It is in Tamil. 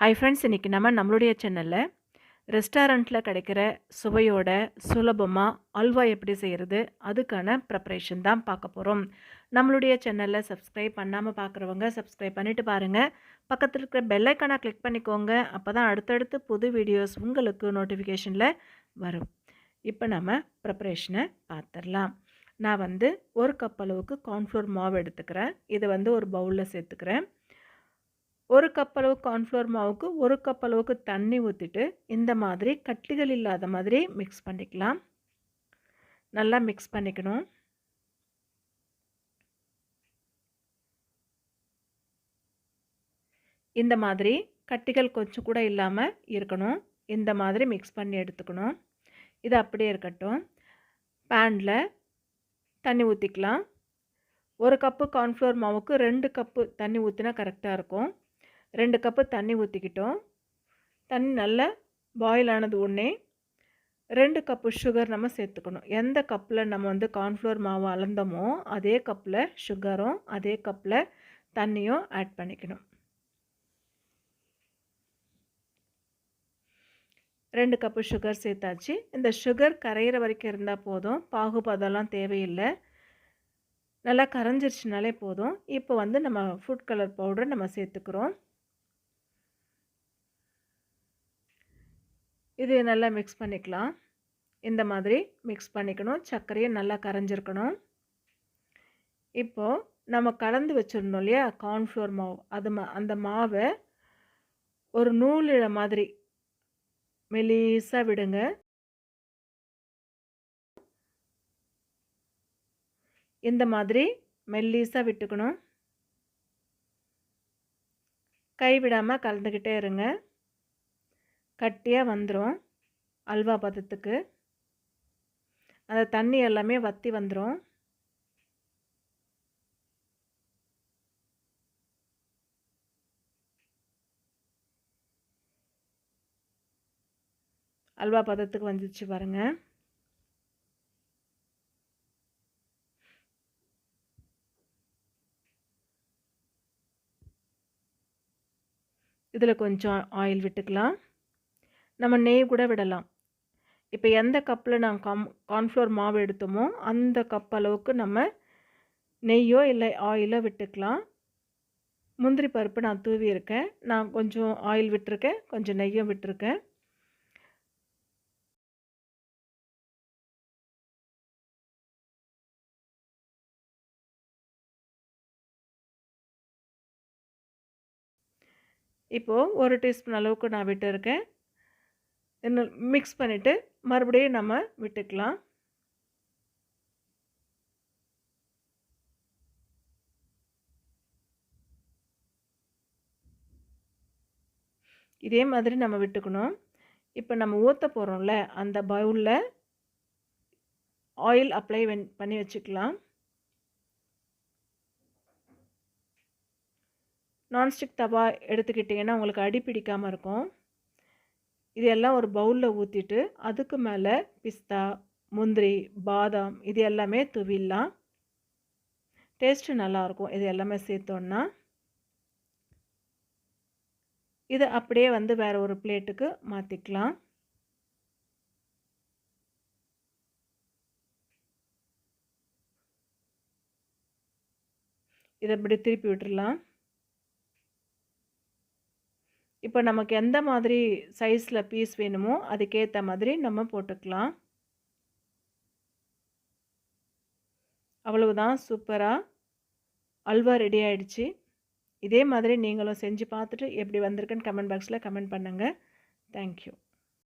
ஹை ஃப்ரெண்ட்ஸ் இன்றைக்கி நம்ம நம்மளுடைய சேனலில் ரெஸ்டாரண்ட்டில் கிடைக்கிற சுவையோட சுலபமாக அல்வா எப்படி செய்கிறது அதுக்கான ப்ரிப்ரேஷன் தான் பார்க்க போகிறோம் நம்மளுடைய சேனலில் சப்ஸ்கிரைப் பண்ணாமல் பார்க்குறவங்க சப்ஸ்கிரைப் பண்ணிவிட்டு பாருங்கள் பக்கத்தில் இருக்கிற பெல்லைக்கானை கிளிக் பண்ணிக்கோங்க. அப்போ தான் அடுத்தடுத்து புது வீடியோஸ் உங்களுக்கு நோட்டிஃபிகேஷனில் வரும். இப்போ நம்ம ப்ரிப்ரேஷனை பார்த்துடலாம். நான் வந்து ஒரு கப் அளவுக்கு கார்ன்ஃப்ளோர் மாவு எடுத்துக்கிறேன். இதை வந்து ஒரு பவுலில் சேர்த்துக்கிறேன். ஒரு கப் அளவு கார்ன்ஃப்ளோர் மாவுக்கு ஒரு கப் அளவுக்கு தண்ணி ஊற்றிட்டு இந்த மாதிரி கட்டிகள் இல்லாத மாதிரி மிக்ஸ் பண்ணிக்கலாம். நல்லா மிக்ஸ் பண்ணிக்கணும். இந்த மாதிரி கட்டிகள் கொஞ்சம் கூட இல்லாமல் இருக்கணும். இந்த மாதிரி மிக்ஸ் பண்ணி எடுத்துக்கணும். இது அப்படியே இருக்கட்டும். பேனில் தண்ணி ஊற்றிக்கலாம் ஒரு கப்பு கார்ன்ஃப்ளோர் மாவுக்கு ரெண்டு கப்பு தண்ணி ஊற்றினா கரெக்டாக இருக்கும். ரெண்டு கப்பு தண்ணி ஊற்றிக்கிட்டோம் தண்ணி நல்லா பாயில் ஆனது உடனே ரெண்டு கப்பு சுகர் நம்ம சேர்த்துக்கணும். எந்த கப்பில் நம்ம வந்து கார்ன்ஃப்ளோர் மாவு அளந்தோமோ அதே கப்பில் சுகரும் அதே கப்பில் தண்ணியும் ஆட் பண்ணிக்கணும். ரெண்டு கப்பு சுகர் சேர்த்தாச்சு. இந்த சுகர் கரையிற வரைக்கும் இருந்தால் போதும். பாகுபாதெல்லாம் தேவையில்லை. நல்லா கரைஞ்சிருச்சுனாலே போதும். இப்போ வந்து நம்ம ஃபுட் கலர் பவுடர் நம்ம சேர்த்துக்கிறோம். இது நல்லா மிக்ஸ் பண்ணிக்கலாம். இந்த மாதிரி மிக்ஸ் பண்ணிக்கணும். சர்க்கரையும் நல்லா கரைஞ்சிருக்கணும். இப்போது நம்ம கலந்து வச்சுருந்தோம் இல்லையா? கார்ன்ஃப்ளோர் மாவு. அது மா அந்த மாவை ஒரு நூலிழ மாதிரி மெலிசாக விடுங்க. இந்த மாதிரி மெல்லீஸாக விட்டுக்கணும். கைவிடாமல் கலந்துக்கிட்டே இருங்க. கட்டியாக வந்துடும் அல்வா பதத்துக்கு. அந்த தண்ணி எல்லாமே வற்றி வந்துடும் அல்வா பதத்துக்கு வந்துச்சு பாருங்கள் இதில் கொஞ்சம் ஆயில் விட்டுக்கலாம். நம்ம நெய் கூட விடலாம். இப்போ எந்த கப்பில் நான் காம் கார்ன்ஃப்ளோர் மாவு எடுத்தோமோ அந்த கப் அளவுக்கு நம்ம நெய்யோ இல்லை ஆயிலோ விட்டுக்கலாம். முந்திரி பருப்பு நான் தூவியிருக்கேன் நான் கொஞ்சம் ஆயில் விட்டுருக்கேன். கொஞ்சம் நெய்யும் விட்டுருக்கேன். இப்போது ஒரு டீஸ்பூன் அளவுக்கு நான் விட்டுருக்கேன். மிக்ஸ் பண்ணிவிட்டு மறுபடியும் நம்ம விட்டுக்கலாம். இதே மாதிரி நம்ம விட்டுக்கணும். இப்போ நம்ம ஊற்ற போகிறோம்ல அந்த பவுலில் ஆயில் அப்ளை பண்ணி வச்சுக்கலாம். நான்ஸ்டிக் தவா எடுத்துக்கிட்டிங்கன்னா உங்களுக்கு அடி பிடிக்காமல் இருக்கும். இது எல்லாம் ஒரு பவுலில் ஊற்றிட்டு அதுக்கு மேலே பிஸ்தா முந்திரி பாதாம் இது எல்லாமே துவிடலாம் டேஸ்ட்டு நல்லாயிருக்கும் இது எல்லாமே சேர்த்தோன்னா. இதை அப்படியே வந்து வேறு ஒரு பிளேட்டுக்கு மாற்றிக்கலாம் இதை இப்படி திருப்பி விட்டுடலாம் இப்போ நமக்கு எந்த மாதிரி சைஸில் பீஸ் வேணுமோ அதுக்கேற்ற மாதிரி நம்ம போட்டுக்கலாம். அவ்வளவுதான் சூப்பராக அல்வா ரெடி ஆகிடுச்சு இதே மாதிரி நீங்களும் செஞ்சு பார்த்துட்டு எப்படி வந்திருக்குன்னு கமெண்ட் பாக்ஸில் கமெண்ட் பண்ணுங்கள் தேங்க்யூ